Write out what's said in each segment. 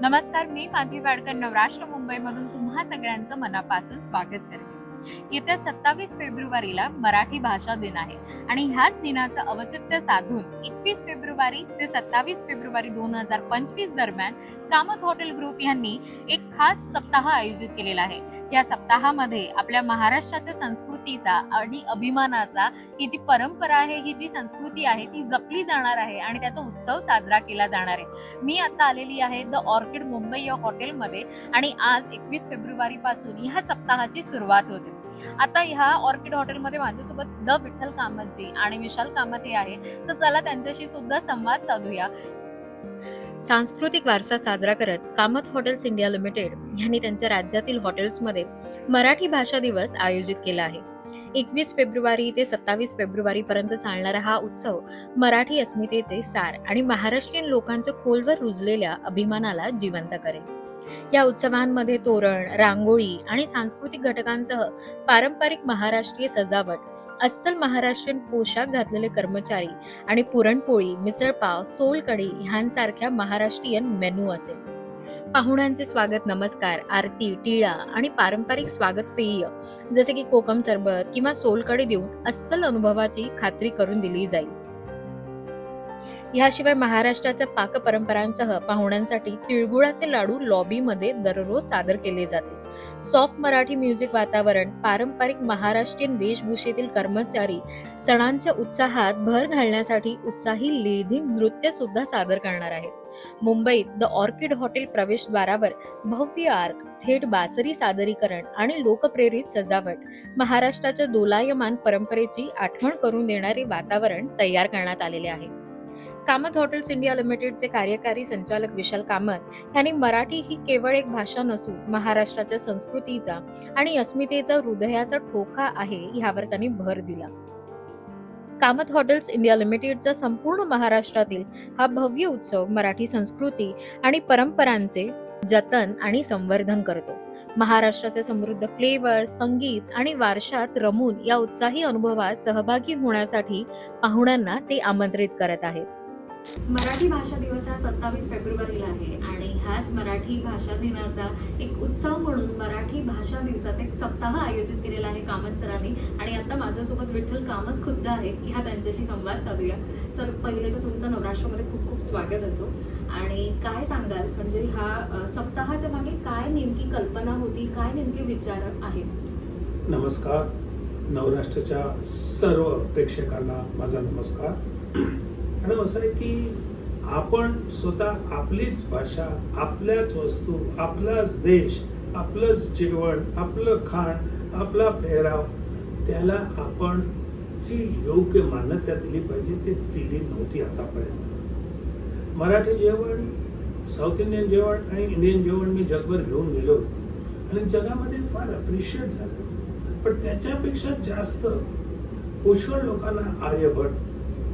नमस्कार मी माधवी वाडकर नवराष्ट्र मुंबईमधून तुम्हा सगळ्यांचं मनापासून स्वागत करते. येत्या सत्तावीस फेब्रुवारीला मराठी भाषा दिन आहे आणि ह्याच दिनाचं औचित्य साधून एकवीस फेब्रुवारी ते सत्तावीस फेब्रुवारी दोन हजार पंचवीस दरम्यान कामत हॉटेल ग्रुप यांनी एक खास सप्ताह आयोजित केलेला आहे. या सप्ताहामध्ये आपल्या महाराष्ट्राच्या संस्कृतीचा आणि अभिमानाचा ही जी परंपरा आहे ही जी संस्कृती आहे ती जपली जाणार आहे आणि त्याचा उत्सव साजरा केला जाणार आहे. मी आता आलेली आहे द ऑर्किड मुंबई या हॉटेलमध्ये आणि आज एकवीस फेब्रुवारी पासून ह्या सप्ताहाची सुरुवात होते. आता ह्या ऑर्किड हॉटेलमध्ये माझ्यासोबत द विठ्ठल कामतजी आणि विशाल कामत हे आहे. तर चला त्यांच्याशी सुद्धा संवाद साधूया. सांस्कृतिक वारसा साजरा करत कामत हॉटेल्स इंडिया लिमिटेड यांनी त्यांच्या राज्यातील हॉटेल्समध्ये मराठी भाषा दिवस आयोजित केला आहे. एकवीस फेब्रुवारी ते सत्तावीस फेब्रुवारी पर्यंत चालणारा हा उत्सव मराठी अस्मितेचे सार आणि महाराष्ट्रीयन लोकांच्या खोलवर रुजलेल्या अभिमानाला जिवंत करेल. या उत्सवांमध्ये तोरण रांगोळी आणि सांस्कृतिक घटकांसह पारंपरिक महाराष्ट्रीय सजावट अस्सल महाराष्ट्रीयन पोशाख घातलेले कर्मचारी आणि पुरणपोळी मिसळपाव सोलकढी ह्यांसारख्या महाराष्ट्रीयन मेनू असेल. पाहुण्यांचे स्वागत नमस्कार आरती टिळा आणि पारंपरिक स्वागत पेय जसे की कोकम सरबत किंवा सोलकढी देऊन अस्सल अनुभवाची खात्री करून दिली जाईल. याशिवाय महाराष्ट्राच्या पाकपरंपरांसह पाहुण्यांसाठी तिळगुळाचे लाडू लॉबीमध्ये दररोज सादर केले जाते. सॉफ्ट मराठी म्युझिक वातावरण पारंपरिक महाराष्ट्रीयन वेशभूषेतील कर्मचारी सणांच्या उत्साहात भर घालण्यासाठी उत्साही लेझिम नृत्य सुद्धा सादर करणार आहेत. मुंबईत द ऑर्किड हॉटेल प्रवेशद्वारावर भव्य आर्क थेट बासरी सादरीकरण आणि लोकप्रेरित सजावट महाराष्ट्राच्या दोलायमान परंपरेची आठवण करून देणारे वातावरण तयार करण्यात आलेले आहे. कामत हॉटेल्स इंडिया लिमिटेडचे कार्यकारी संचालक विशाल कामत यांनी मराठी ही केवळ एक भाषा नसून महाराष्ट्राच्या संस्कृतीचा आणि अस्मितेचा हृदयाचा ठोका आहे ह्यावर त्यांनी भर दिला. कामत हॉटेल्स इंडिया लिमिटेडचा संपूर्ण महाराष्ट्रातील हा भव्य उत्सव मराठी संस्कृती आणि परंपरांचे जतन आणि संवर्धन करतो. महाराष्ट्राचे समृद्ध फ्लेवर संगीत आणि वारशात रमून या उत्साही अनुभवात सहभागी होण्यासाठी पाहुण्यांना ते आमंत्रित करत आहेत. मराठी भाषा दिवस हा सत्तावीस फेब्रुवारीला आहे आणि ह्याच मराठी भाषा दिनाचा एक उत्सव म्हणून मराठी भाषा दिवसाचा एक सप्ताह आयोजित केलेला आहे कामत सरांनी. आणि आता माझ्यासोबत विठ्ठल कामत खुद्द आहेत. हा त्यांच्याशी संवाद साधूया. सर पहिले तर तुमचं नवराष्ट्रामध्ये खूप खूप स्वागत असो. आणि काय सांगाल? म्हणजे ह्या सप्ताहाच्या मागे काय नेमकी कल्पना होती? काय नेमके विचार आहेत? नमस्कार. नवराष्ट्राच्या सर्व प्रेक्षकांना माझा नमस्कार. आणि असं आहे की आपण स्वतः आपलीच भाषा आपल्याच वस्तू आपलाच देश आपलंच जेवण आपलं खाण आपला पेहराव त्याला आपण जी योग्य मान्यता दिली पाहिजे ते दिली नव्हती आतापर्यंत. मराठी जेवण साऊथ इंडियन जेवण आणि इंडियन जेवण मी जगभर घेऊन गेलो. आणि जगामध्ये फार अप्रिशिएट झालं. पण त्याच्यापेक्षा जास्त पुष्कळ लोकांना आर्यभट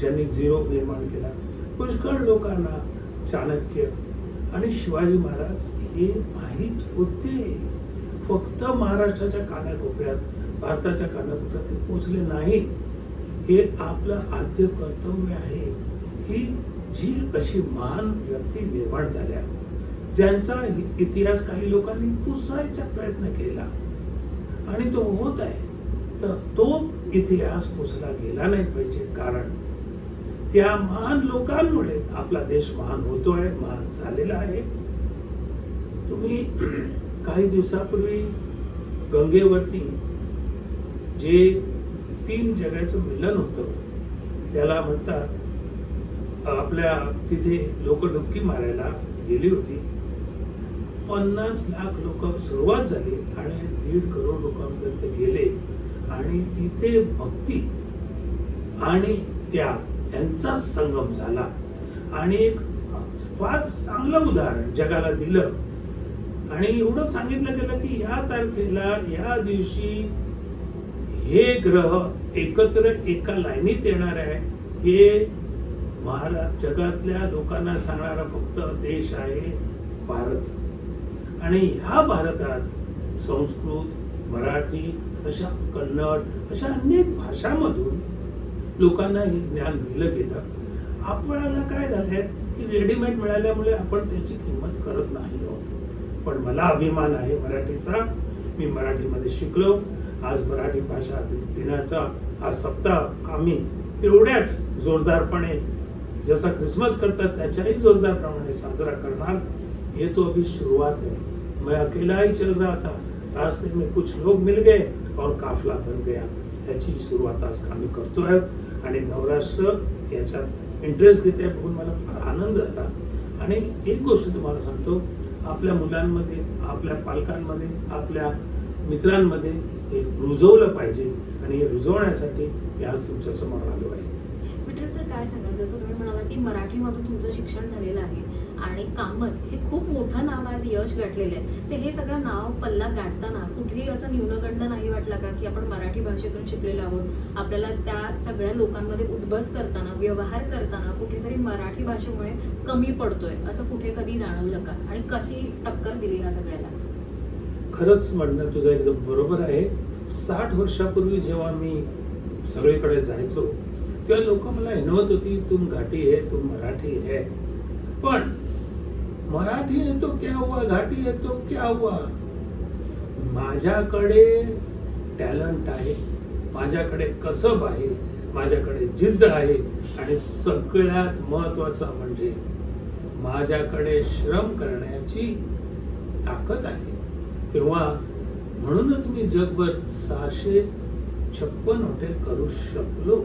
ज्यांनी झिरो निर्माण केला पुष्कळ लोकांना चाणक्य आणि शिवाजी महाराज हे माहीत होते. फक्त महाराष्ट्राच्या कानाकोपऱ्यात भारताच्या कानाकोपऱ्यात ते पोचले नाही. हे आपलं आद्य कर्तव्य आहे की जी अशी महान व्यक्ती निर्माण झाल्या ज्यांचा इतिहास काही लोकांनी पुसायचा प्रयत्न केला. आणि तो होत आहे तर तो इतिहास पुसला गेला नाही पाहिजे. कारण त्या महान लोकांमुळे आपला देश महान होतोय महान झालेला आहे. तुम्ही काही दिवसापूर्वी गंगेवरती जे तीन जगाचं मिलन होतं त्याला म्हणतात आपल्या तिथे लोक डुबकी मारायला गेली होती. पन्नास लाख लोक सुरुवात झाली आणि दीड करोड लोकांपर्यंत गेले. आणि तिथे भक्ती आणि त्याग यांचा संगम झाला. आणि एक फार चांगलं उदाहरण जगाला दिलं. आणि एवढं सांगितलं गेलं की ह्या तारखेला ह्या दिवशी हे ग्रह एकत्र एका लाईनीत येणार आहे. हे महारा जगातल्या लोकांना सांगणारा फक्त देश आहे भारत. आणि ह्या भारतात संस्कृत मराठी अशा कन्नड अशा अनेक भाषांमधून लोकांना हे ज्ञान दिलं गेलं आपल्याला काय झालंय की रेडीमेड मिळाल्यामुळे आपण त्याची किंमत करत नाही पण मला अभिमान आहे मराठीचा. मी मराठीमध्ये शिकलो. आज मराठी भाषा दिनाचा हा सप्ताह आम्ही तेवढ्याच जोरदारपणे जसा क्रिसमस करतात त्याच्याही जोरदारप्रमाणे साजरा करणार. ये तो अभी शुरुआत है मैं अकेला ही चल रहा था. रास्ते में कुछ लोग मिल गए और काफला बन गया. याची सुरुवात आज आम्ही करतोय. आणि नवराष्ट्र याच्यात इंटरेस्ट घेते बघून मला फार आनंद झाला. आणि एक गोष्ट तुम्हाला सांगतो आपल्या मुलांमध्ये आपल्या पालकांमध्ये आपल्या मित्रांमध्ये हे रुजवलं पाहिजे आणि हे रुजवण्यासाठी मी आज तुमच्यासमोर आलो आहे. मित्र सर काय सांगा जसं तुम्ही म्हणाला की मराठीमधून तुमचं शिक्षण झालेलं आहे. आणि कामत हे खूप मोठं नाव आज यश गाठलेलं आहे. ते हे सगळं नाव पल्ला गाठताना कुठेही असं न्यूनगंड नाही वाटला का की आपण मराठी भाषेतून शिकलेलो आहोत? आपल्याला त्या सगळ्या लोकांमध्ये उद्बस करताना व्यवहार करताना कुठेतरी मराठी भाषेमुळे कमी पडतोय असं कुठे कधी जाणवलं का? आणि कशी टक्कर दिली ह्या सगळ्याला? खरंच म्हणणं तुझं एकदम बरोबर आहे. साठ वर्षापूर्वी जेव्हा मी सगळीकडे जायचो तेव्हा लोक मला हिणवत होती तुम घाटी आहे तुम मराठी है. पण मराठी है तो क्या हुआ घाटी है तो क्या हुआ? माझ्याकडे टॅलेंट आहे माझ्याकडे कसब आहे माझ्याकडे जिद्द आहे आणि सगळ्यात महत्वाचं म्हणजे माझ्याकडे श्रम करण्याची ताकद आहे. तेव्हा म्हणूनच मी जगभर सहाशे छप्पन हॉटेल करू शकलो.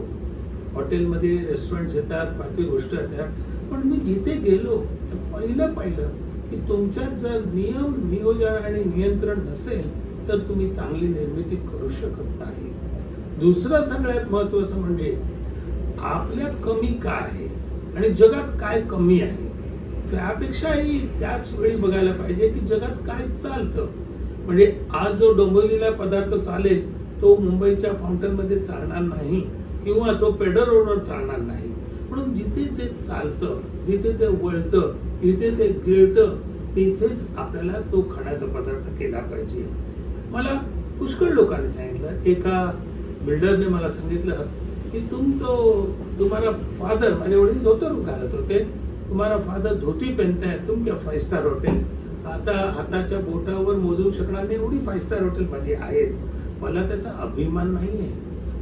हॉटेलमध्ये रेस्टॉरंट येतात बाकी गोष्ट येतात. पण मी जिथे गेलो तर पहिलं पाहिलं की तुमच्यात जर नियम नियोजन आणि नियंत्रण नसेल तर तुम्ही चांगली निर्मिती करू शकत नाही. दुसरं सगळ्यात महत्वाचं म्हणजे आपल्यात कमी काय आहे आणि जगात काय कमी आहे त्यापेक्षाही त्याच वेळी बघायला पाहिजे की जगात काय चालतं. म्हणजे आज जो डोंबिवलीला पदार्थ चालेल तो मुंबईच्या फाउंटनमध्ये चालणार नाही किंवा तो पेडर रोडवर चालणार नाही. म्हणून जिथे जे चालतं जिथे ते वळतं जिथे ते गिळतं तिथेच आपल्याला तो खाण्याचा पदार्थ केला पाहिजे. मला पुष्कळ लोकांनी सांगितलं एका बिल्डरने मला सांगितलं की तुम तो तुम्हाला फादर माझे वडील धोतर घालत होते. तुम्हाला फादर धोती पेनताय तुम क्या फाय स्टार हॉटेल आता हाताच्या बोटावर मोजू शकणार नाही एवढी फाय स्टार हॉटेल माझी आहेत. मला त्याचा अभिमान नाही आहे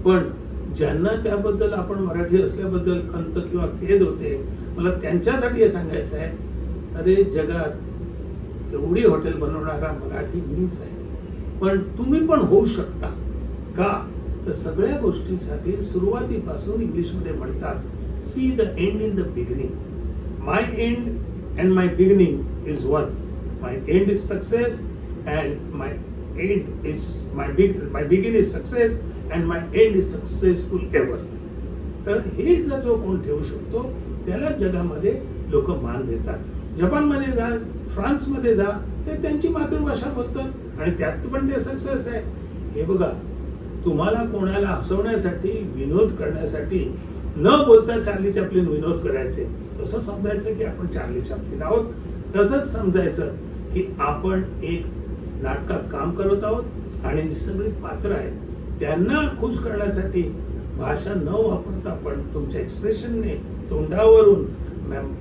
पण ज्यांना त्याबद्दल आपण मराठी असल्याबद्दल खंत किंवा खेद होते मला त्यांच्यासाठी हे सांगायचं आहे अरे जगात एवढी हॉटेल बनवणारा मराठी मीच आहे. पण तुम्ही पण होऊ शकता. का? तर सगळ्या गोष्टीसाठी सुरुवातीपासून इंग्लिशमध्ये म्हणतात see the end in the beginning my end and my beginning is one my end is success and my end is my big my begin is success and my end is successful ever. तर हे जर जो कोण ठेवू शकतो त्याला जगामध्ये लोक मान देतात. जपानमध्ये जा फ्रान्समध्ये जा ते त्यांची मातृभाषा बोलतात आणि त्यात पण ते सक्सेस आहे. हे बघा तुम्हाला कोणाला हसवण्यासाठी विनोद करण्यासाठी न बोलता चार्ली चॅपलिन विनोद करायचे. तसं समजायचं की आपण चार्ली चॅपलिन आहोत. तसंच समजायचं की आपण एक नाटकात काम करत आहोत आणि जी सगळी पात्र आहेत. त्यांना खुश करण्यासाठी भाषा न वापरता पण तुमच्या एक्सप्रेशनने तोंडावरून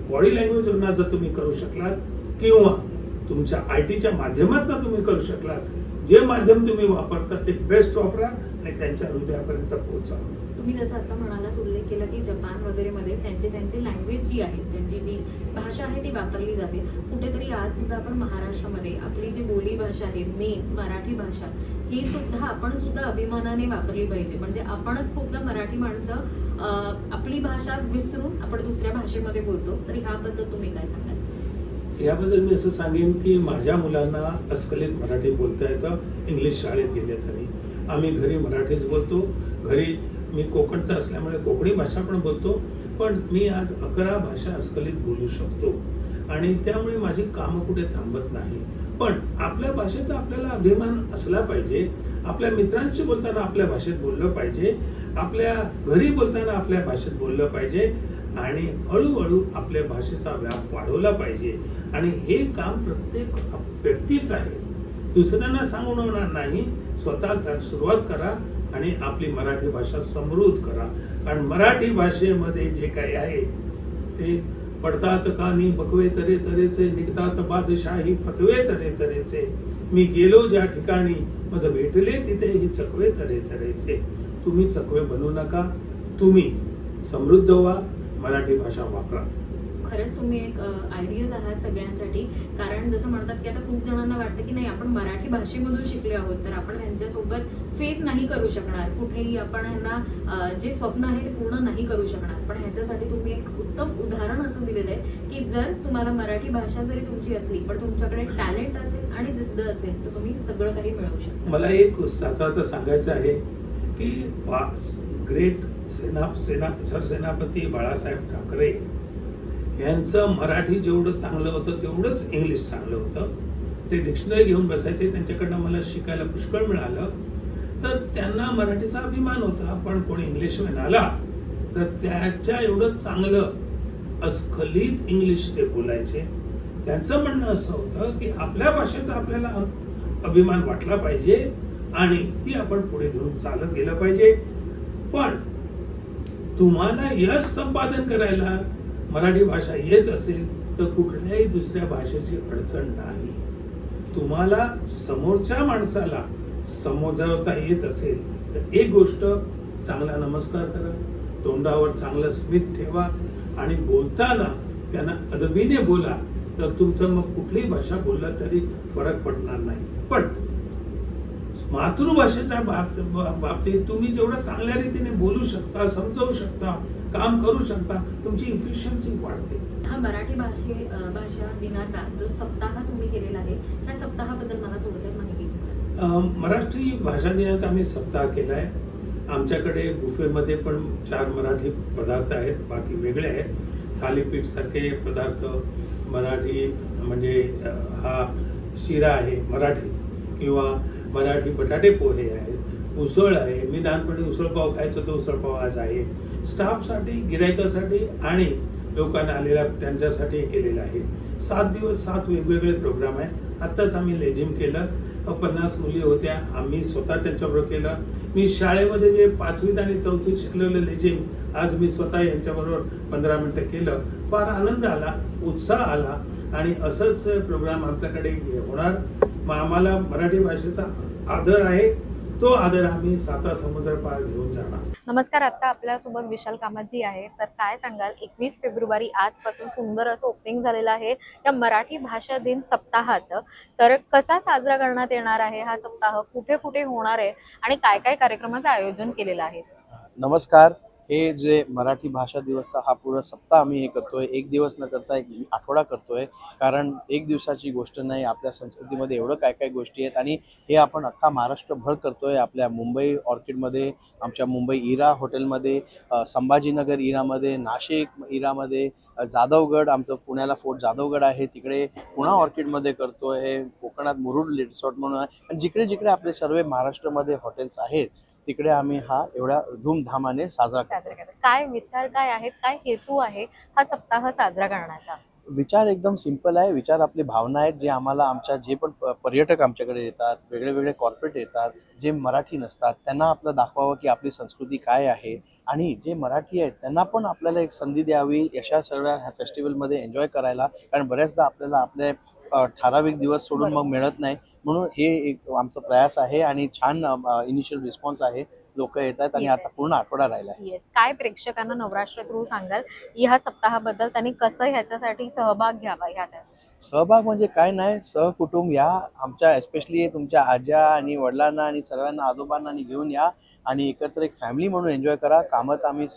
बॉडी लँग्वेजवरून जर तुम्ही करू शकलात किंवा तुमच्या आय टीच्या माध्यमातून तुम्ही करू शकलात जे माध्यम तुम्ही वापरता ते बेस्ट वापरा आणि त्यांच्या हृदयापर्यंत पोहोचा. तुम्ही जसं आता म्हणाला केलं की जपान वगैरे मध्ये त्यांची त्यांची लँग्वेज जी आहे त्यांची जी भाषा आहे ती वापरली जाते. कुठेतरी आज सुद्धा आपण महाराष्ट्रामध्ये आपली जी बोली भाषा आहे मेन मराठी भाषा ही सुद्धा आपण सुद्धा अभिमानाने वापरली पाहिजे. म्हणजे आपणच खूपदा मराठी माणसं आपली भाषा विसरून आपण दुसऱ्या भाषेमध्ये बोलतो. तर ह्याबद्दल तुम्ही काय सांगाल? याबद्दल मी असं सांगेन की माझ्या मुलांना अस्खलित मराठी बोलता येतं. इंग्लिश शाळेत गेले तरी. आम्ही घरी मराठीच बोलतो. घरी मी कोकणचा असल्यामुळे कोकणी भाषा पण बोलतो पण मी आज अकरा भाषा अस्खलित बोलू शकतो. आणि त्यामुळे माझी कामं कुठे थांबत नाही. पण आपल्या भाषेचा आपल्याला अभिमान असला पाहिजे. आपल्या मित्रांशी बोलताना आपल्या भाषेत बोललं पाहिजे. आपल्या घरी बोलताना आपल्या भाषेत बोललं पाहिजे. आणि हळूहळू आपल्या भाषेचा व्याप वाढवला पाहिजे. आणि हे काम प्रत्येक व्यक्तीच आहे. दुसऱ्यांना सांगून होणार नाही. स्वतः सुरुवात करा. आणि आपली मराठी भाषा समृद्ध करा. कारण मराठी भाषेमध्ये जे काही आहे ते पडतात कानी बकवे तरे तरेचे निघतात बादशाही फतवे तरे तरेचे. मी गेलो ज्या ठिकाणी माझं भेटले तिथे ही चकवे तरे तरेचे. तुम्ही चकवे बनू नका तुम्ही समृद्ध व्हा मराठी भाषा वापरा. खरंच तुम्ही एक आयडियल आहात सगळ्यांसाठी. कारण जसं म्हणतात की आता खूप जणांना वाटतं की नाही आपण मराठी भाषेमधून शिकले आहोत तर आपण त्यांच्यासोबत फेस नाही करू शकणार. कुठेही आपण ह्यांना जे स्वप्न आहे ते पूर्ण नाही करू शकणार. पण ह्याच्यासाठी तुम्ही एक उत्तम उदाहरण असं दिलेलं आहे की जर तुम्हाला मराठी भाषा जरी तुमची असली पण तुमच्याकडे टॅलेंट असेल आणि जिद्द असेल तर तुम्ही सगळं काही मिळवू शकता. मला एक साताराचं सांगायचं आहे की ग्रेट सेना सेना सरसेनापती बाळासाहेब ठाकरे यांचं मराठी जेवढं चांगलं होतं तेवढंच इंग्लिश चांगलं होतं. ते डिक्शनरी घेऊन बसायचे त्यांच्याकडनं मला शिकायला पुष्कळ मिळालं. तर त्यांना मराठीचा अभिमान होता पण कोणी इंग्लिशमॅन आला तर त्याच्या एवढं चांगलं अस्खलित इंग्लिश ते बोलायचे. त्यांचं म्हणणं असं होतं की आपल्या भाषेचा आपल्याला अभिमान वाटला पाहिजे आणि ती आपण पुढे घेऊन चालत गेलं पाहिजे. पण तुम्हाला यश संपादन करायला मराठी भाषा येत असेल तर कुठल्याही दुसऱ्या भाषेची अडचण नाही. तुम्हाला समोरच्या माणसाला समजावता येत असेल तर एक गोष्ट चांगला नमस्कार करा तोंडावर चांगलं स्मित ठेवा आणि बोलताना त्यांना अदबीने बोला तर तुमचं मग कुठलीही भाषा बोलला तरी फरक पडणार नाही. पण मातृभाषेच्या बाब- बाबतीत तुम्ही जेवढं चांगल्या रीतीने बोलू शकता समजावू शकता काम करू शकता तुमची इफिशियन्सी वाढते. हा मराठी भाषे भाषा दिनाचा जो सप्ताह तुम्ही केलेला आहे त्या सप्ताहाबद्दल मला थोडक्यात माहिती मराठी भाषा दिनाचा आम्ही सप्ताह केलाय. आमच्याकडे बुफेमध्ये पण चार मराठी पदार्थ आहेत बाकी वेगळे आहेत. थालीपीठ सारखे पदार्थ मराठी म्हणजे हा शिरा आहे मराठी. किंवा मराठी बटाटे पोहे आहेत. उसळ आहे. मी लहानपणी उसळपाव खायचं तो उसळपाव आज आहे. स्टाफसाठी गिरायकासाठी आणि लोकांना आलेल्या त्यांच्यासाठी केलेलं आहे. सात दिवस सात वेगवेगळे प्रोग्राम आहे आत्ताच आम्ही लेझिम केलं. पन्नास मुली होत्या. आम्ही स्वतः त्यांच्याबरोबर केलं. मी शाळेमध्ये जे पाचवीत आणि चौथीत शिकलेलं लेझिम आज मी स्वतः यांच्याबरोबर पंधरा मिनटं केलं. फार आनंद आला उत्साह आला आणि असंच प्रोग्राम आपल्याकडे होणार. मग आम्हाला मराठी भाषेचा आदर आहे. तो आदर आम्ही साता समुद्र पार घेऊन जाणार. नमस्कार आता आपल्यासोबत विशाल कामाजी आहे. तर काय सांगाल एकवीस फेब्रुवारी आजपासून सुंदर असं ओपनिंग झालेलं आहे. या मराठी भाषा दिन सप्ताहाचं. तर कसा साजरा करण्यात येणार आहे हा सप्ताह? कुठे कुठे होणार आहे? आणि काय काय कार्यक्रमाचं आयोजन केलेलं आहे? नमस्कार हे जे मराठी भाषा दिवसचा हा पूर्ण सप्ताह आम्ही हे करतोय. एक दिवस न करता एक आठवडा करतोय. कारण एक दिवसाची गोष्ट नाही आपल्या संस्कृतीमध्ये एवढं काय काय गोष्टी आहेत आणि हे आपण अख्खा महाराष्ट्रभर करतोय. आपल्या मुंबई ऑर्किडमध्ये आमच्या मुंबई इरा हॉटेलमध्ये संभाजीनगर इरामध्ये नाशिक इरामध्ये जाधवगड आमचं पुण्याला फोर्ट जाधवगड आहे. तिकडे पुणा ऑर्किडमध्ये करतोय. आहे कोकणात मुरुड रिसॉर्ट म्हणून आहे. आणि जिकडे जिकडे आपले सर्व महाराष्ट्रामध्ये हॉटेल्स आहेत तिकडे आम्ही हा एवढ्या धूमधामाने साजरा करतो काय विचार काय आहेत काय हेतू आहे हा सप्ताह साजरा करण्याचा? विचार एकदम सिंपल आहे. विचार आपली भावना आहेत जे आम्हाला आमच्या जे पण प- पर्यटक आमच्याकडे येतात वेगळे वेगळे कॉर्पोरेट येतात जे मराठी नसतात त्यांना आपलं दाखवावं की आपली संस्कृती काय आहे. आणि जे मराठी आहेत त्यांना पण आपल्याला एक संधी द्यावी अशा सगळ्या ह्या फेस्टिवलमध्ये एन्जॉय करायला. कारण बऱ्याचदा आपल्याला आपले ठराविक दिवस सोडून मग मिळत नाही. म्हणून हे एक आमचा प्रयास आहे आणि छान इनिशियल रिस्पॉन्स आहे. लोक येत आहेत आणि येत आता पूर्ण आठवडा राहिला आहे. येस काय प्रेक्षकांना नवराष्ट्र थ्रू सांगाल? ह्या सप्ताहाबद्दल त्यांनी कसं ह्याच्यासाठी सहभाग घ्यावा ह्यासाठी सहभाग म्हणजे काय नाही सहकुटुंब या. आमच्या एस्पेशली तुमच्या आज्या आणि वडिलांना आणि सर्वांना आजोबांना आणि घेऊन या. आणि एकत्र एक फॅमिली म्हणून एन्जॉय करा. कामत आम्ही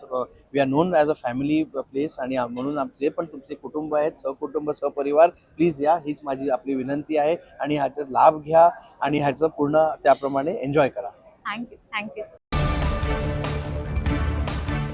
we are known as a family place आणि आम- म्हणून आम- जे पण तुमचे कुटुंब आहेत सहकुटुंब सहपरिवार प्लीज या. हीच माझी आपली विनंती आहे. आणि ह्याचा लाभ घ्या आणि ह्याचं पूर्ण त्याप्रमाणे एन्जॉय करा. Thank you thank you